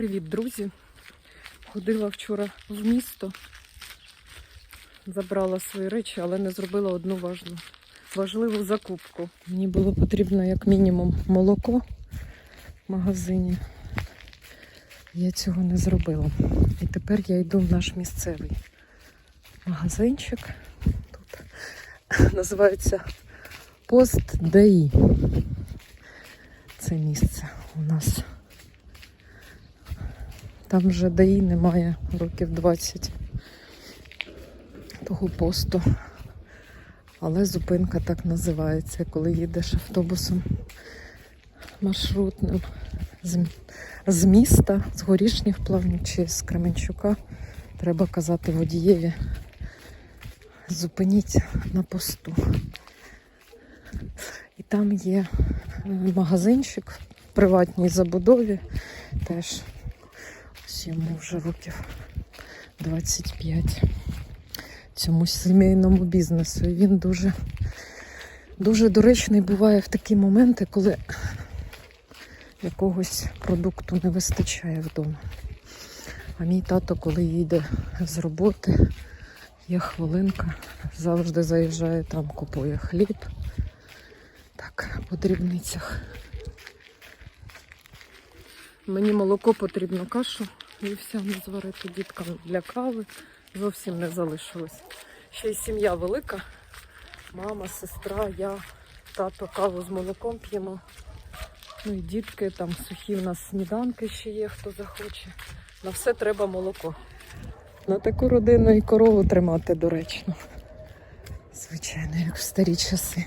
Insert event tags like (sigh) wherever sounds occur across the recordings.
Привіт, друзі! Ходила вчора в місто, забрала свої речі, але не зробила одну важну, важливу закупку. Мені було потрібно як мінімум молоко в магазині. Я цього не зробила. І тепер я йду в наш місцевий магазинчик. Тут називається Пост ДАІ. Це місце у нас. Там вже ДАІ немає років 20 того посту. Але зупинка так називається, коли їдеш автобусом маршрутним з, з міста, з горішніх плавнів чи з Кременчука. Треба казати водієві. Зупиніть на посту. І там є е, магазинчик в приватній забудові. Теж йому вже років 25 цьому сімейному бізнесу. І він дуже, дуже доречний буває в такі моменти, коли якогось продукту не вистачає вдома. А мій тато, коли їде з роботи, є хвилинка, завжди заїжджає там, купує хліб. Так, по дрібницях. Мені молоко потрібно кашу і вся зварити діткам для кави. Зовсім не залишилось. Ще й сім'я велика. Мама, сестра, я, тато каву з молоком п'ємо. Ну і дітки, там сухі в нас сніданки ще є, хто захоче. На все треба молоко. На таку родину і корову тримати доречно. Звичайно, як в старі часи.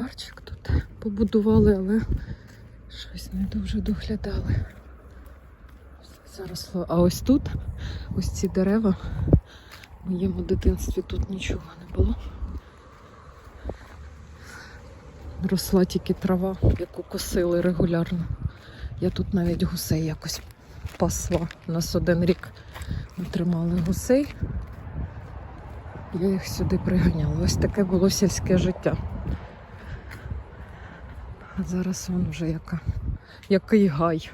Тротуарчик тут побудували, але щось не дуже доглядали. Заросло. А ось тут, ось ці дерева, в моєму дитинстві тут нічого не було. Росла тільки трава, яку косили регулярно. Я тут навіть гусей якось пасла. У нас один рік ми тримали гусей. Я їх сюди приганяла. Ось таке було сільське життя. А зараз он вже яка, який гай.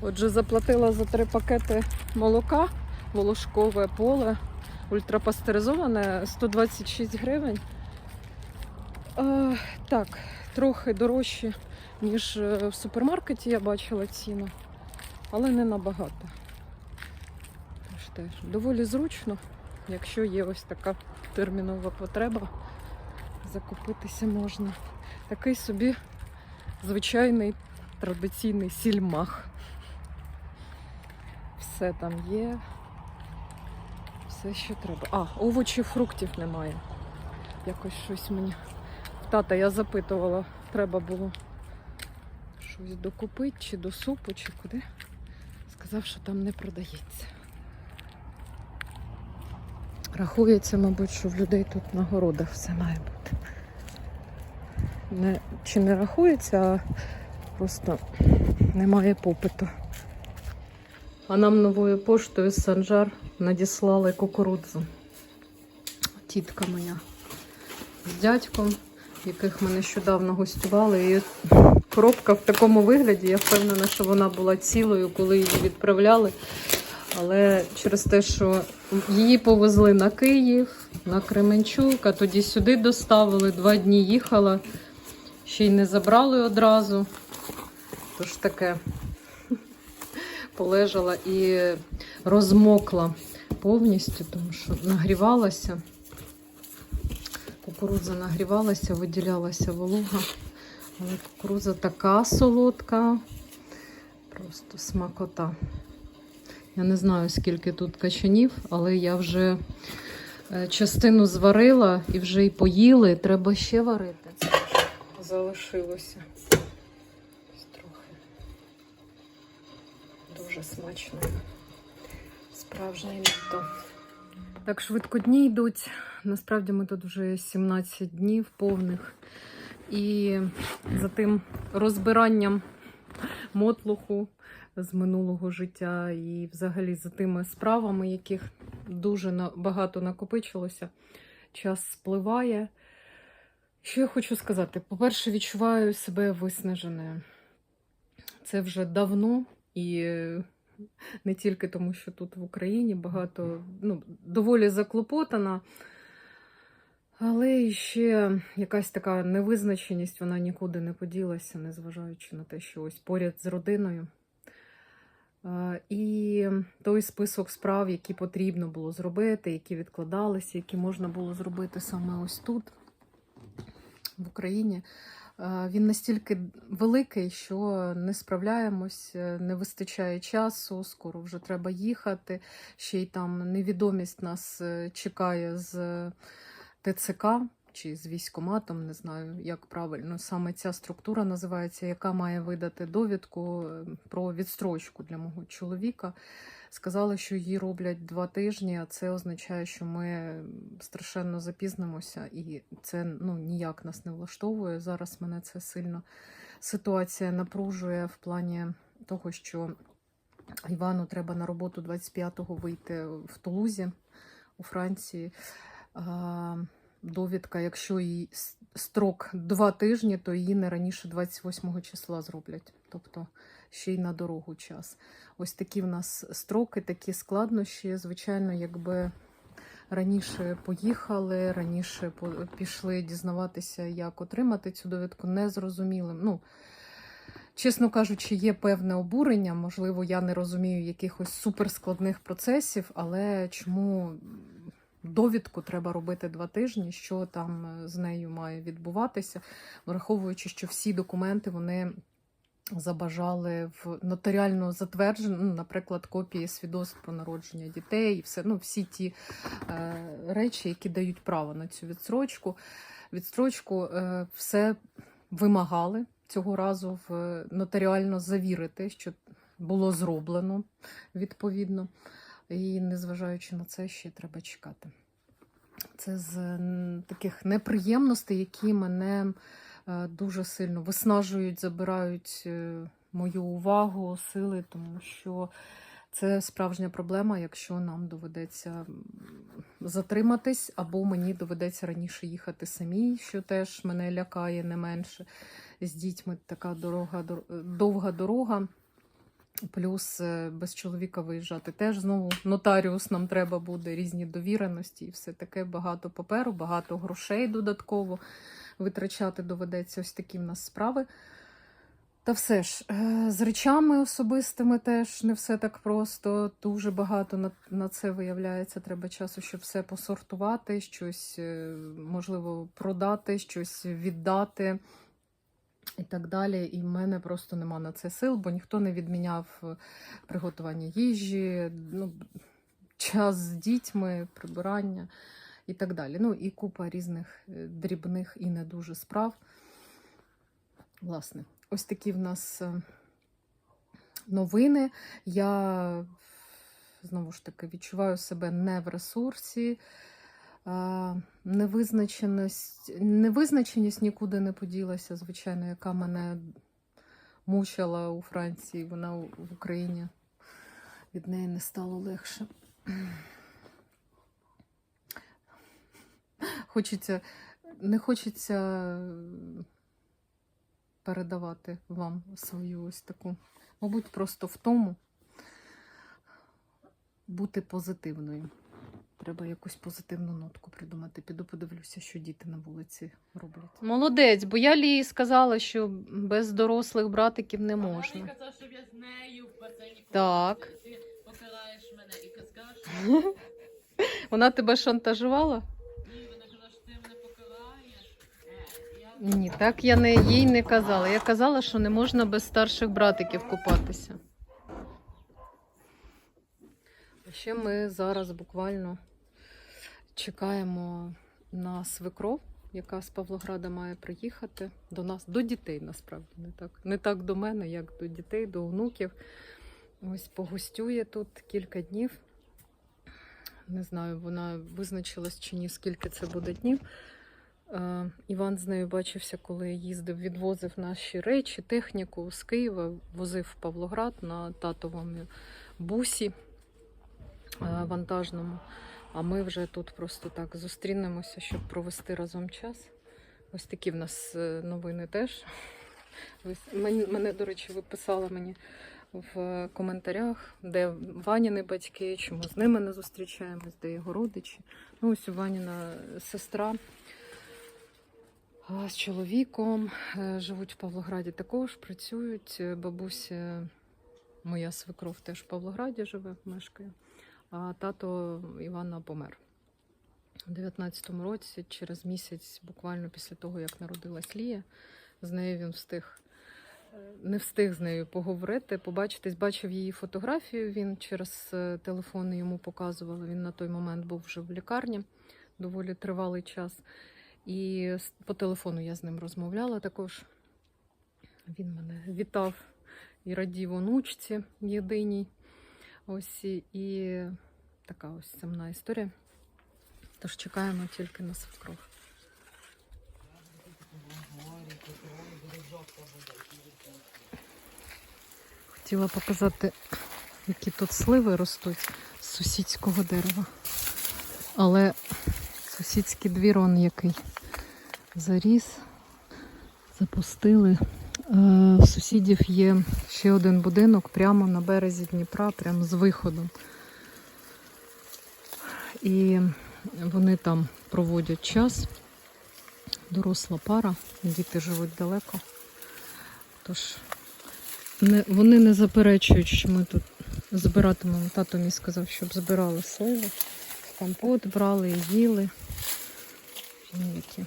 Отже, заплатила за три пакети молока, волошкове поле, ультрапастеризоване 126 гривень. Так, трохи дорожче, ніж е, в супермаркеті я бачила ціну, але не набагато. Тож теж доволі зручно, якщо є ось така термінова потреба, закупитися можна. Такий собі звичайний традиційний сільмах. Все там є. Все, що треба. А, овочів, фруктів немає. Якось щось мені. Тата я запитувала, треба було щось докупити, чи до супу, чи куди. Сказав, що там не продається. Рахується, мабуть, що в людей тут на городах все має бути. Не, чи не рахується, а просто немає попиту. А нам новою поштою з Санжар надіслали кукурудзу. Тітка моя з дядьком, яких ми нещодавно гостювали. І коробка в такому вигляді, я впевнена, що вона була цілою, коли її відправляли. Але через те, що її повезли на Київ, на Кременчук, а тоді сюди доставили, два дні їхала, ще й не забрали одразу. Тож таке полежала і розмокла повністю, тому що нагрівалася. Кукурудза нагрівалася, виділялася волога. Але кукурудза така солодка, просто смакота. Я не знаю, скільки тут качанів, але я вже е, частину зварила і вже і поїли. Треба ще варити. Залишилося. Трохи. Дуже смачно. Справжнє літо. Так швидко дні йдуть. Насправді ми тут вже 17 днів повних. І за тим розбиранням мотлуху з минулого життя і взагалі за тими справами, яких дуже багато накопичилося, час спливає. Що я хочу сказати? По-перше, відчуваю себе виснаженою. Це вже давно і (laughs) не тільки тому, що тут в Україні багато, ну, доволі заклопотана. Але і ще якась така невизначеність, вона нікуди не поділася, незважаючи на те, що ось поряд з родиною. І той список справ, які потрібно було зробити, які відкладалися, які можна було зробити саме ось тут, в Україні, він настільки великий, що не справляємось, е, не вистачає часу, скоро вже треба їхати. Ще й там невідомість нас е, чекає з ТЦК чи з військоматом, не знаю, як правильно саме ця структура називається, яка має видати довідку е, про відстрочку для мого чоловіка. Сказали, що її роблять два тижні, а це означає, що ми страшенно запізнимося, і це ну, ніяк нас не влаштовує. Зараз мене це сильно ситуація напружує в плані того, що Івану треба на роботу 25-го вийти в Тулузі у Франції. Довідка, якщо їй строк два тижні, то її не раніше 28 числа зроблять. Тобто ще й на дорогу час. Ось такі в нас строки, такі складнощі. Звичайно, якби раніше поїхали, раніше пішли дізнаватися, як отримати цю довідку, незрозумілим. Ну, чесно кажучи, є певне обурення. Можливо, я не розумію якихось суперскладних процесів, але чому довідку треба робити два тижні, що там з нею має відбуватися, враховуючи, що всі документи вони забажали в нотаріально затверджено, ну, наприклад, копії свідоцтв про народження дітей, і все, ну, всі ті е, речі, які дають право на цю відстрочку. Відстрочку е, все вимагали цього разу в нотаріально завірити, що було зроблено відповідно. І незважаючи на це, ще треба чекати. Це з таких неприємностей, які мене е, дуже сильно виснажують, забирають е, мою увагу, сили, тому що це справжня проблема, якщо нам доведеться затриматись, або мені доведеться раніше їхати самій, що теж мене лякає не менше. З дітьми така дорога, довга дорога. Плюс е, без чоловіка виїжджати теж знову нотаріус нам треба буде, різні довіреності і все таке багато паперу, багато грошей додатково витрачати доведеться. Ось такі в нас справи. Та все ж, е, з речами особистими теж не все так просто. Дуже багато на, на це виявляється. Треба часу, щоб все посортувати, щось е, можливо продати, щось віддати і так далі. І в мене просто нема на це сил, бо ніхто не відміняв е, приготування їжі, ну, час з дітьми, прибирання і так далі. Ну і купа різних е, дрібних і не дуже справ. Власне, ось такі в нас е, новини. Я знову ж таки відчуваю себе не в ресурсі. Невизначеність, невизначеність нікуди не поділася, звичайно, яка мене мучила у Франції, вона в Україні. Від неї не стало легше. Хочеться, не хочеться передавати вам свою ось таку, мабуть, просто втому бути позитивною. Треба якусь позитивну нотку придумати. Піду подивлюся, що діти на вулиці роблять. Молодець, бо я Лії сказала, що без дорослих братиків не Вона можна. мені казала, щоб я з нею в басейні Так. Ти покараєш мене і казала, (laughs) Вона тебе шантажувала? ні, вона казала, що ти мене покараєш. Е, я Ні, так я не, їй не казала. Я казала, що не можна без старших братиків купатися. А ще ми зараз буквально чекаємо на свекров, яка з Павлограда має приїхати до нас, до дітей, насправді, не так. Не так до мене, як до дітей, до онуків. Ось погостює тут кілька днів. Не знаю, вона визначилась чи ні, скільки це буде днів. Е, Іван з нею бачився, коли їздив, відвозив наші речі, техніку з Києва, возив в Павлоград на татовому бусі е, вантажному. А ми вже тут просто так зустрінемося, щоб провести разом час. Ось такі в нас е, новини теж. Мене, до речі, ви писали мені в коментарях, де Ваніни батьки, чому з ними не зустрічаємось, де його родичі. Ну, ось у Ваніна сестра з чоловіком е, живуть в Павлограді також, працюють. Е, Бабуся, моя свекров теж в Павлограді живе, мешкає. А тато Івана помер. У 19-му році, через місяць, буквально після того, як народилась Лія, з нею він встиг е, не встиг з нею поговорити, побачитись, бачив її фотографію. Він через телефон йому показували. Він на той момент був вже в лікарні доволі тривалий час. І по телефону я з ним розмовляла також. Він мене вітав і радів онучці єдиній. Ось і, така ось сумна історія. Тож чекаємо тільки на свекров. Хотіла показати, які тут сливи ростуть з сусідського дерева. Але сусідський двір он який заріс, запустили. Е, В сусідів є ще один будинок прямо на березі Дніпра, прямо з виходом. І вони там проводять час. Доросла пара, діти живуть далеко. Тож не, вони не заперечують, що ми тут збиратимемо. Тато мій сказав, щоб збирали сливи, компот брали їли. Які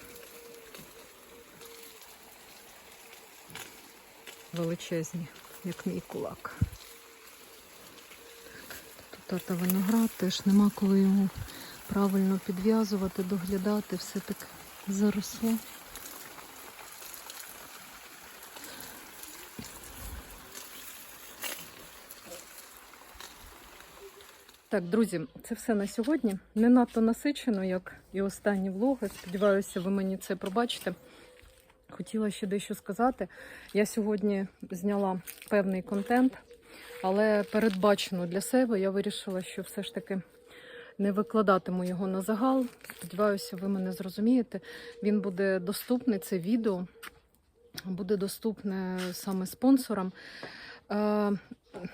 величезні, як мій кулак. Тут тата виноград теж нема коли його правильно підв'язувати, доглядати, все так заросло. Так, друзі, це все на сьогодні. Не надто насичено, як і останні влоги. Сподіваюся, ви мені це пробачите. Хотіла ще дещо сказати. Я сьогодні зняла певний контент, але передбачено для себе я вирішила, що все ж таки не викладатиму його на загал. Сподіваюся, ви мене зрозумієте. Він буде доступний, це відео буде доступне саме спонсорам. Е,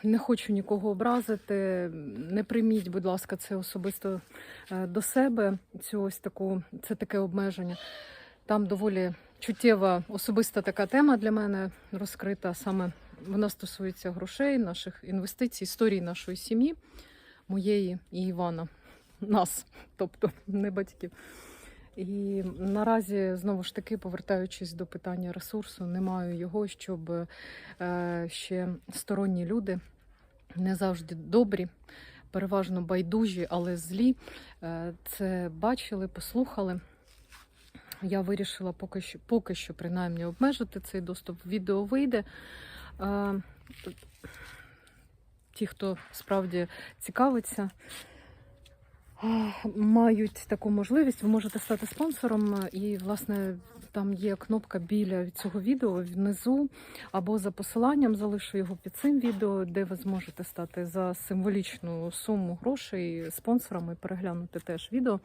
Не хочу нікого образити. Не прийміть, будь ласка, це особисто е, до себе. Цю ось таку це таке обмеження. Там доволі чуттєва особиста така тема для мене розкрита. Саме вона стосується грошей, наших інвестицій, історії нашої сім'ї, моєї і Івана, нас, тобто не батьків. І наразі знову ж таки, повертаючись до питання ресурсу, не маю його, щоб е, ще сторонні люди не завжди добрі, переважно байдужі, але злі. е, Це бачили, послухали. Я вирішила поки що, поки що принаймні обмежити цей доступ. Відео вийде. Ті, хто справді цікавиться, мають таку можливість. Ви можете стати спонсором, і, власне, там є кнопка біля цього відео внизу, або за посиланням залишу його під цим відео, де ви зможете стати за символічну суму грошей спонсором і переглянути теж відео.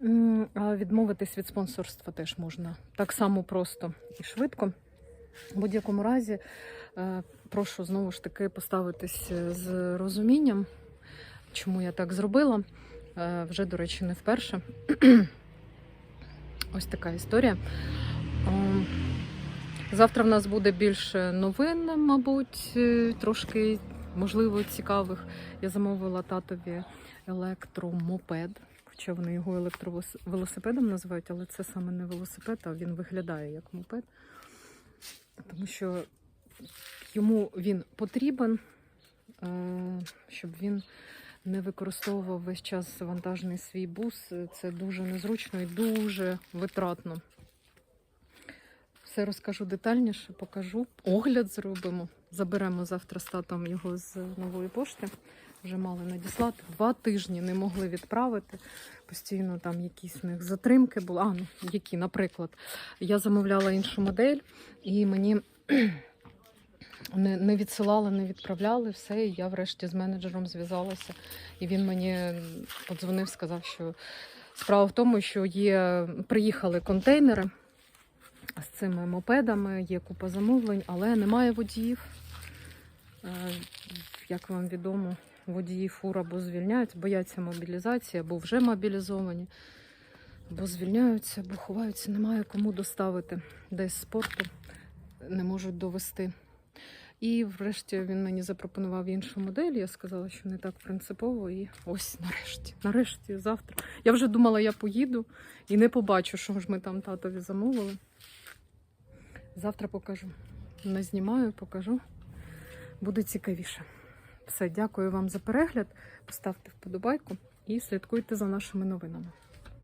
Відмовитись від спонсорства теж можна так само просто і швидко. В будь-якому разі, е, прошу знову ж таки поставитись е, з розумінням, чому я так зробила. Е, Вже, до речі, не вперше. (clears throat) Ось така історія. Завтра в нас буде більше новин, мабуть, трошки, можливо, цікавих. Я замовила татові електромопед, хоча вони його електровелосипедом називають, але це саме не велосипед, а він виглядає як мопед. Тому що йому він потрібен, е, щоб він не використовував весь час вантажний свій бус. Це дуже незручно і дуже витратно. Все розкажу детальніше, покажу. Огляд зробимо. Заберемо завтра з татом його з нової пошти. Вже мали надіслати. Два тижні не могли відправити. Постійно там якісь в них затримки були. А, ну які, наприклад, я замовляла іншу модель, і мені (clears throat) не, не відсилали, не відправляли все. І я врешті з менеджером зв'язалася. І він мені подзвонив, сказав, що справа в тому, що є, приїхали контейнери з цими мопедами, є купа замовлень, але немає водіїв. Е, Як вам відомо, водії фур або звільняють, бояться мобілізації, або вже мобілізовані, або звільняються, або ховаються, немає кому доставити десь з порту, не можуть довести. І врешті він мені запропонував іншу модель. Я сказала, що не так принципово. І ось нарешті, нарешті, завтра. Я вже думала, я поїду і не побачу, що ж ми там татові замовили. Завтра покажу. Не знімаю, покажу. Буде цікавіше. Все, дякую вам за перегляд. Поставте вподобайку і слідкуйте за нашими новинами.